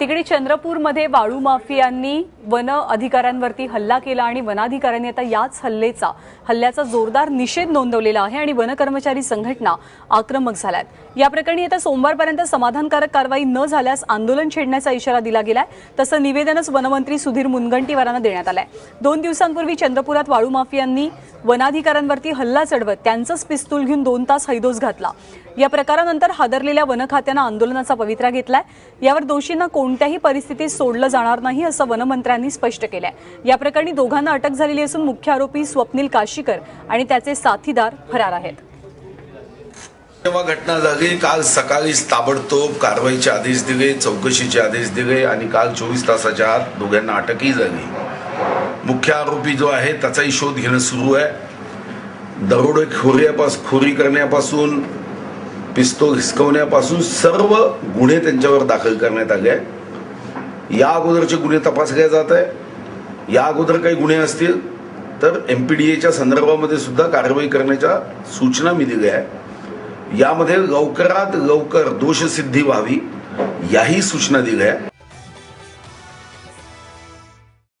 तिकडे चंद्रपूरमध्ये वाळू माफियांनी वन अधिकाऱ्यांवरती हल्ला केला आणि वनाधिकाऱ्यांनी आता याच हल्लेचा हल्ल्याचा जोरदार निषेध नोंदवलेला आहे आणि वन कर्मचारी संघटना आक्रमक झाल्यात. या प्रकरणी येत्या सोमवारपर्यंत समाधानकारक कारवाई न झाल्यास आंदोलन छेडण्याचा इशारा दिला गेलाय. तसं निवेदनच वनमंत्री सुधीर मुनगंटीवारांना देण्यात आलंय. दोन दिवसांपूर्वी चंद्रपुरात वाळू माफियांनी वनाधिकाऱ्यांवरती हल्ला चढवत त्यांचंच पिस्तूल घेऊन दोन तास हैदोस घातला. या प्रकारानंतर हादरलेल्या वन खात्यानं आंदोलनाचा पवित्रा घेतलाय. यावर दोषींना कोण कोणत्याही परिस्थितीत सोडलं जाणार नाही असं वनमंत्र्यांनी स्पष्ट केलंय. या प्रकरणी दोघांना अटक झालेली असून मुख्य आरोपी स्वप्नील काशीकर आणि त्याचे साथीदार फरार आहेत. जेव्हा घटना झाली. काल सकाळीच ताबडतोब कारवाईचे आदेश दिले चौकशीचे आदेश दिले आणि काल चोवीस तासाच्या आत दोघांना अटकही झाली. मुख्य आरोपी जो आहे त्याचाही शोध घेणं सुरू आहे. दरोडेखोरीपास खोरी करण्यापासून पिस्तो हिसकवण्यापासून सर्व गुन्हे त्यांच्यावर दाखल करण्यात आले आहे या अगोदरचे गुन्हे तपासले जात आहे या अगोदर काही गुन्हे असतील तर एम पी डी एच्या संदर्भामध्ये सुद्धा कारवाई करण्याच्या सूचना मी दिल्या आहे यामध्ये लवकरात लवकर दोषसिद्धी व्हावी याही सूचना दिल्या आहे